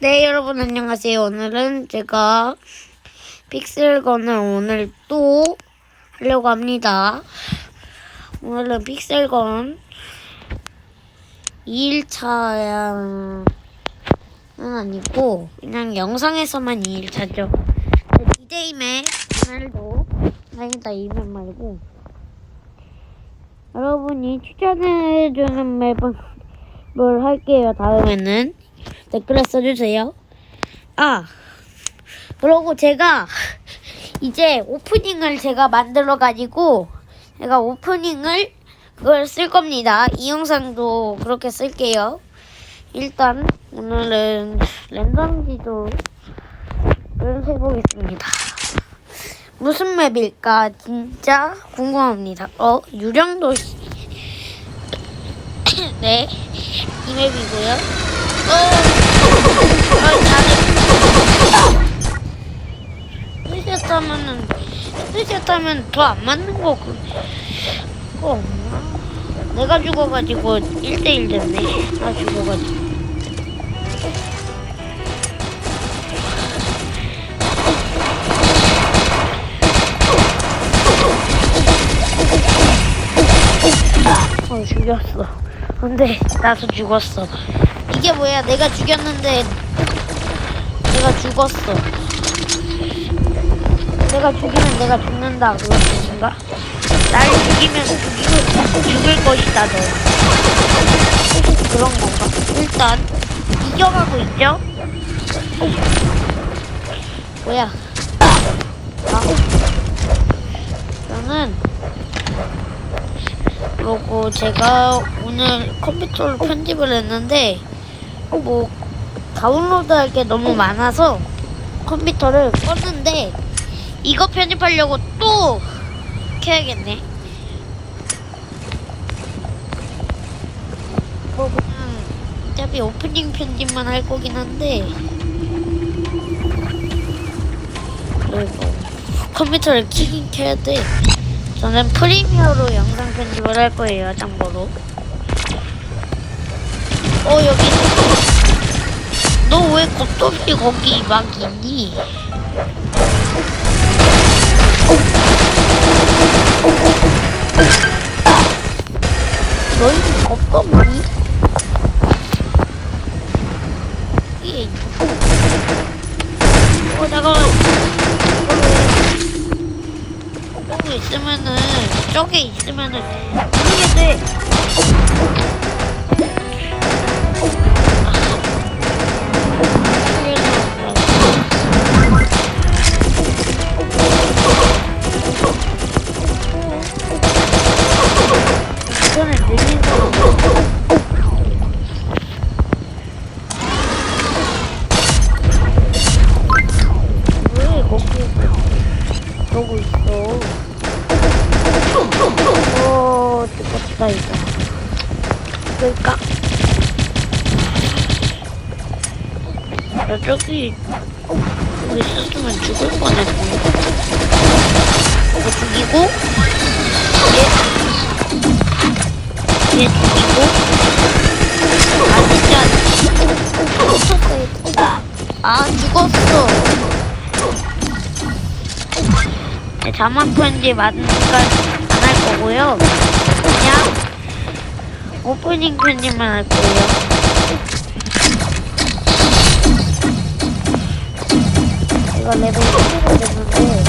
네, 여러분 안녕하세요. 오늘은 제가 픽셀건을 오늘 또 하려고 합니다. 오늘은 픽셀건 2일차는 아니고 그냥 영상에서만 2일차죠. 디데이맨 오늘도 아니다 이맨 말고 여러분이 추천해주는 맵은 뭘 할게요. 다음에는 댓글에 써주세요. 아, 그러고 제가 이제 오프닝을 제가 만들어 가지고 제가 오프닝을 그걸 쓸 겁니다. 이 영상도 그렇게 쓸게요. 일단 오늘은 랜덤 지도를 해보겠습니다. 무슨 맵일까 진짜 궁금합니다. 어, 유령도시. 네, 이 맵이고요. 어, 어. 뜻이었다면은, 뜻이었다면 더 안 맞는 거, 그, 거 없나? 내가 죽어가지고 1대1 됐네. 나 죽어가지고. 어, 죽였어. 근데 나도 죽었어. 이게 뭐야? 내가 죽였는데 내가 죽었어. 내가 죽이면 내가 죽는다 그런 뜻인가? 날 죽이면 죽이고 죽을 것이다 너. 그런 건가? 일단 이겨가고 있죠? 뭐야? 아, 저는 그리고 제가 오늘 컴퓨터로 편집을 했는데 뭐 다운로드 할 게 너무 많아서 컴퓨터를 껐는데 이거 편집하려고 또 켜야겠네. 뭐 그냥 어차피 오프닝 편집만 할 거긴 한데 그리고 컴퓨터를 키긴 켜야 돼. 저는 프리미어로 영상 편집을 할 거예요, 참고로. 어, 여기. 너왜 없이 거기 막 있니? 너희는 겁도 없니? 예. 어, 잠깐만. 저기 있으면은 저기 있으면은 모르게 돼. 나 저기, 여기 있었으면 죽을 뻔했네. 이거 죽이고, 얘, 얘 죽이고, 아, 진짜, 미쳤어, 아, 죽었어. 네, 자막 편집 안할 거고요. 그냥 오프닝 편집만 할 거예요. 이거 레벨 1가 됐는데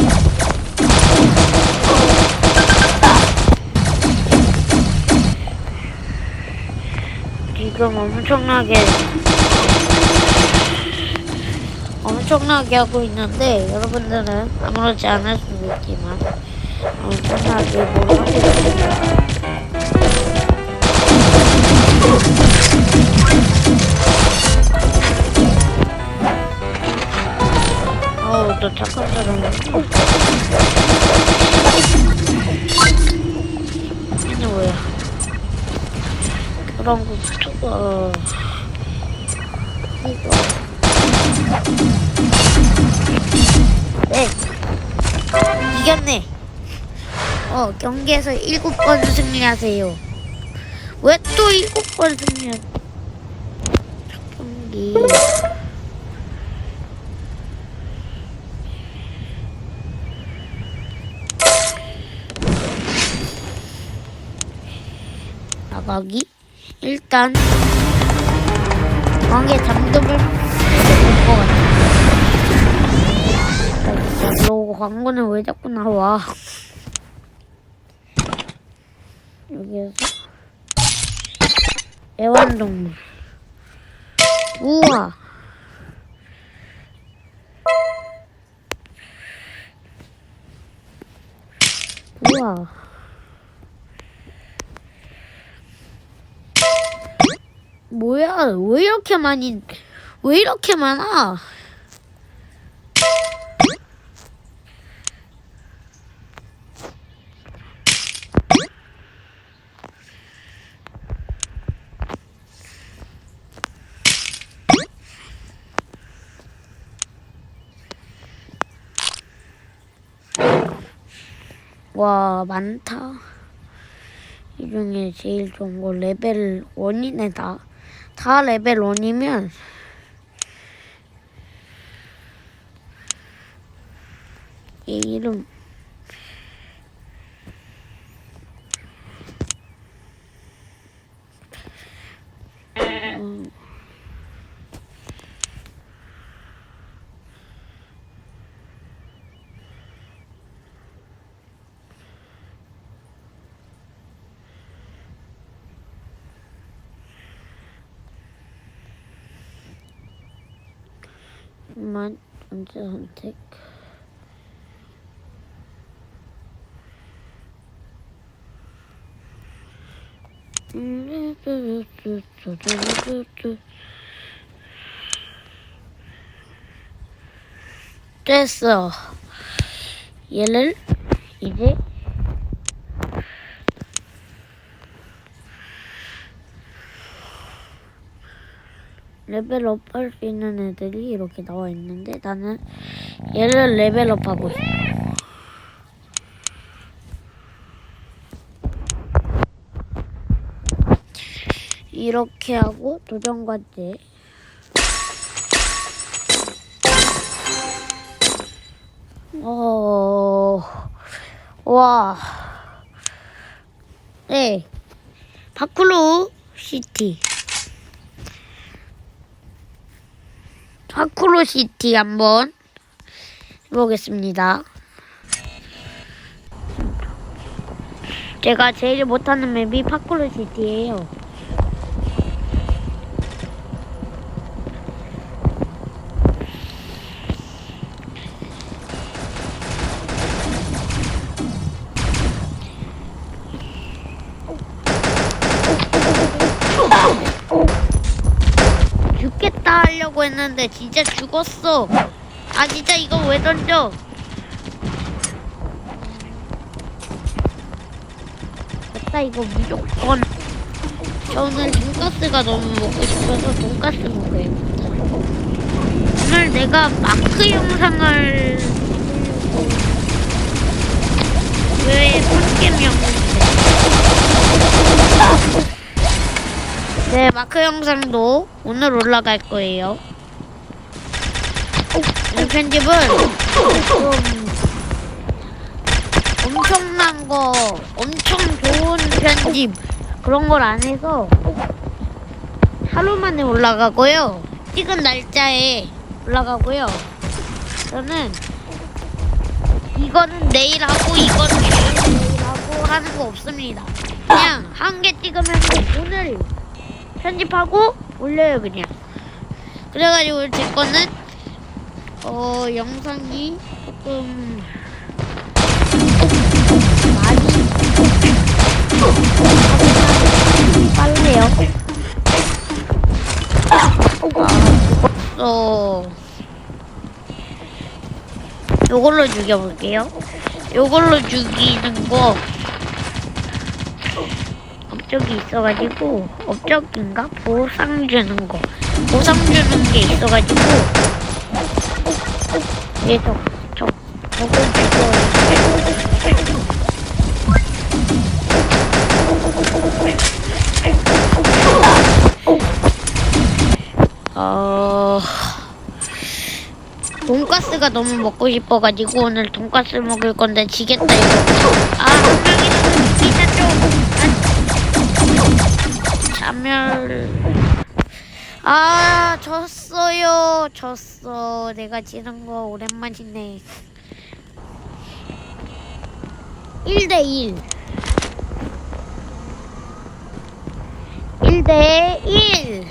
지금 엄청나게 엄청나게 하고 있는데 여러분들은 아무렇지 않을 수도 있지만 엄청나게 뭘 하고 있습니다. 너 착한 사람이야. 뭐야? 그런 거 어. 이거 네. 이겼네. 어, 경기에서 7번 승리하세요. 왜또 7번 승리하 경기. 가기? 일단 왕의 잠금을 볼것 같아. 아, 진짜 너 광고는 왜 자꾸 나와? 여기에서? 애완동물. 우와! 우와 뭐야? 왜 이렇게 많이 왜 이렇게 많아? 와 많다. 이 중에 제일 좋은 거 레벨 1이네 다. 다 레벨 1이면 얘 이름 음. 잠깐만 언제 선택? 됐어. 얘를 이제 레벨업 할 수 있는 애들이 이렇게 나와 있는데 나는 얘를 레벨업 하고 싶어. 이렇게 하고 도전 과제 어, 와, 네, 바쿠로 시티. 파크로시티 한번 해보겠습니다. 제가 제일 못하는 맵이 파크로시티예요. 죽겠다 하려고 했는데 진짜 죽었어. 아 진짜 이거 왜 던져? 됐다 이거 무조건. 저는 돈가스가 너무 먹고 싶어서 돈가스 먹어요. 오늘 내가 마크 영상을 왜 영상인데? 네, 마크 영상도 오늘 올라갈 거예요. 이 편집은 좀 엄청난 거, 엄청 좋은 편집 그런 걸 안 해서 하루 만에 올라가고요. 찍은 날짜에 올라가고요. 저는 이거는 내일 하고 이거는 내일 하고 하는 거 없습니다. 그냥 한 개 찍으면서 오늘 편집하고 올려요 그냥. 그래가지고 제 거는 어 영상이 조금 많이 빨래요. 어. 요걸로 죽여볼게요. 요걸로 죽이는 거 업적이 있어가지고 업적인가? 보상 주는 거. 보상 주는 게 있어가지고 얘저 저 저걸 죽여 어 돈가스가 너무 먹고 싶어가지고 오늘 돈가스 먹을 건데 지겠다 이거. 아, 사멸. 아, 졌어요. 졌어. 내가 지는 거 오랜만이네. 1대1. 1대1.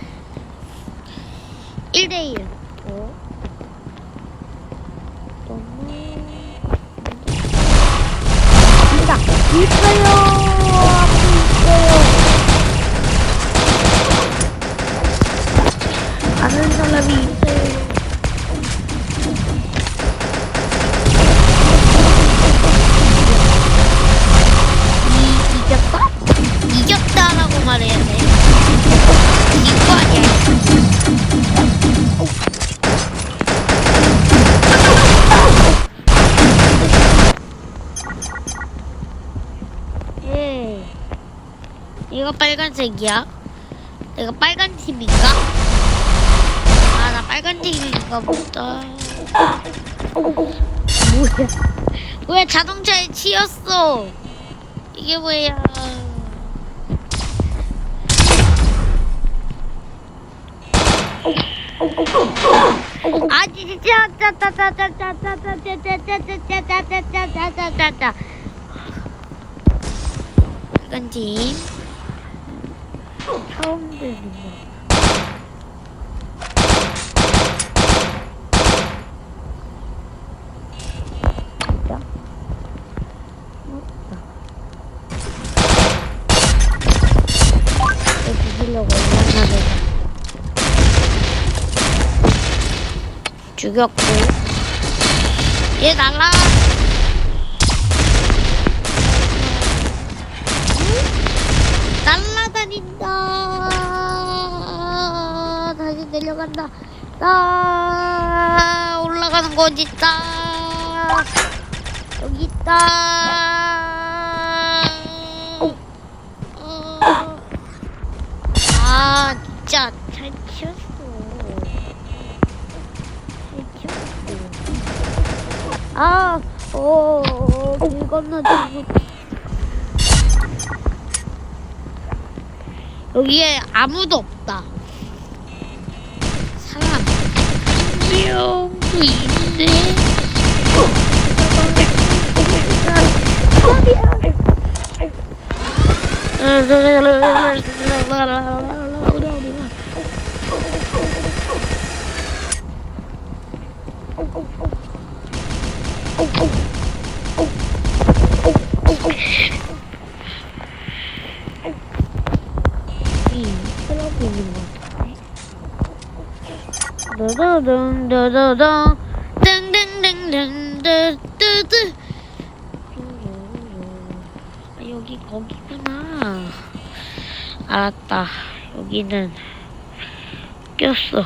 1대1. 어? 너무. 예. 이거 빨간색이야? 내가 빨간 팀인가? 아, 나 빨간 팀인가 보다. 뭐야? 왜 자동차에 치였어? 이게 뭐야? 아 진짜 짜짜짜짜짜짜짜짜짜짜짜짜짜짜짜짜짜짜짜 빨간 팀 처음 듣는 거. 진짜? 내 죽이려고 던짐. 사운드 죽였고. 얘 날라 내려간다. 나 올라가는 거 어디 있다 여기 있다. 어. 아 진짜 잘 치웠어. 잘 치웠어. 아 어, 어, 길 건너뛰고 여기에 아무도 없다. Yo, please. เออ 드드둥 드드둥 땡땡땡땡 드드드 아, 여기 거기구나. 알았다. 여기는 꼈어.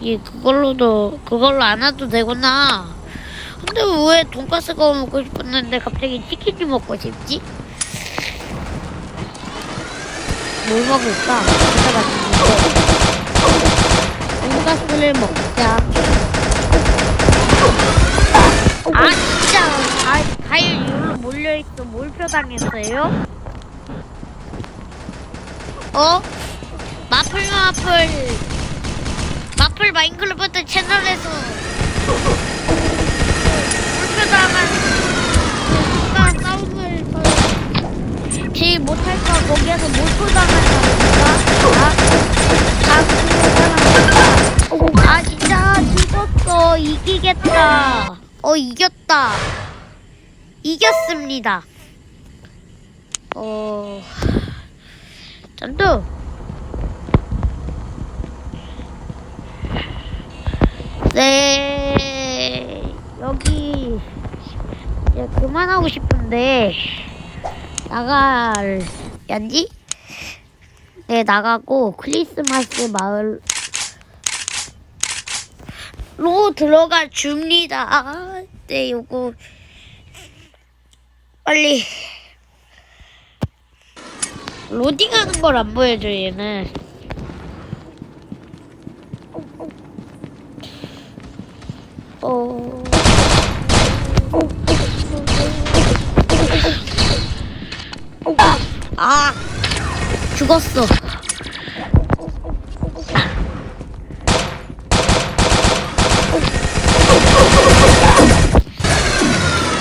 이게 그걸로도 그걸로 안 와도 되구나. 근데 왜 돈가스가 먹고 싶었는데 갑자기 치킨이 먹고 싶지? 뭘 먹을까? 돈가스를 먹자. 아 진짜 다, 다일 이걸로 몰려있어. 몰표 당했어요? 어? 마플 마플 마플 마인크래프트 채널에서 몰표 당한 누가 싸움을 더 제일 못할까 거기에서 몰표당한 사람인가? 아, 아 진짜 죽었어. 이기겠다. 어 이겼다. 이겼습니다. 어 짠두 네 여기 이제 그만하고 싶은데 나갈야지? 네 나가고 크리스마스 마을 로 들어가 줍니다. 네 요거 빨리 로딩하는 걸 안 보여줘 얘는. 어. 아. 죽었어.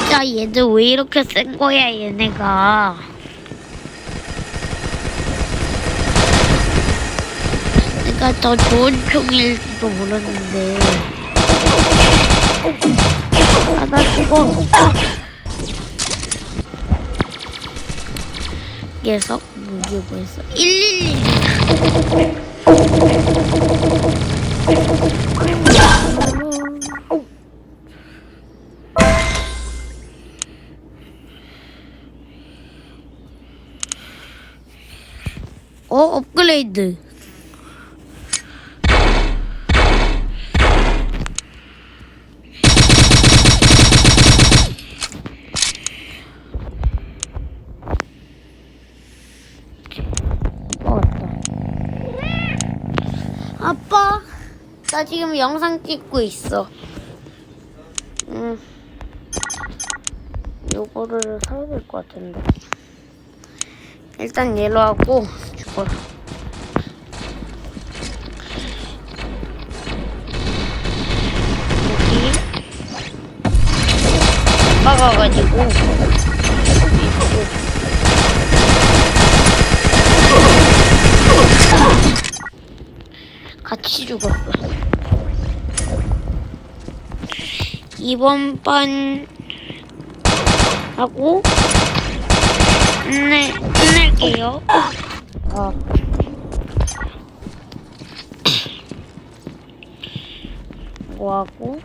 자, 얘들 왜 이렇게 센 거야, 얘네가. 내가 더 좋은 총일지도 모르는데. 아, 나 죽어. 계속 무기고 있어. 111. 업그레이드. 아빠, 나 지금 영상 찍고 있어. 음, 요거를 사야 될 것 같은데. 일단 얘로 하고 죽 어. 여기 막아가지고 같이 죽었어. 이번 판 하고 끝내 끝낼게요. 아. 뭐하고?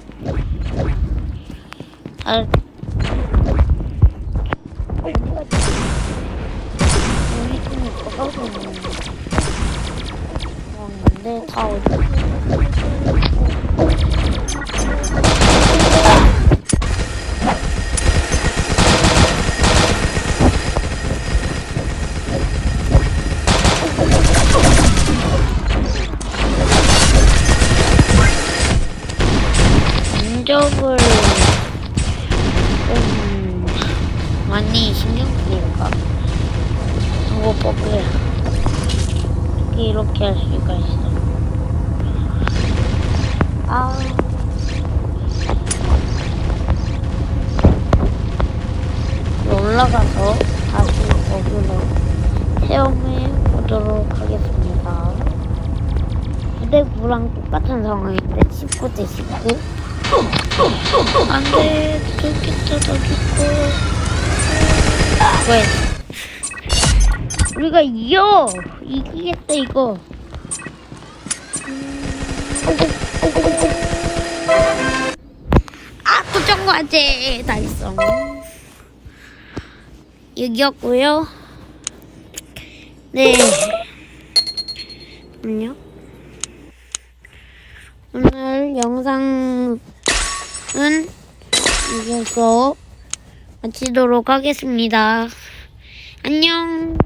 있는 건데 다 어디 면접을 좀 많이 신경 쓰니까 방법법을 이렇게 할 수가 있어. 아. 올라가서 다시 거기로 체험해 보도록 하겠습니다. 9대 9랑 똑같은 상황인데 19대 19. 안돼 좋겠다 더 죽고. 왜? 우리가 이겨! 이기겠다 이거. 아 부정과제! 달성 이겼고요. 네. 안녕 오늘 영상 은 이겨서 마치도록 하겠습니다. 안녕.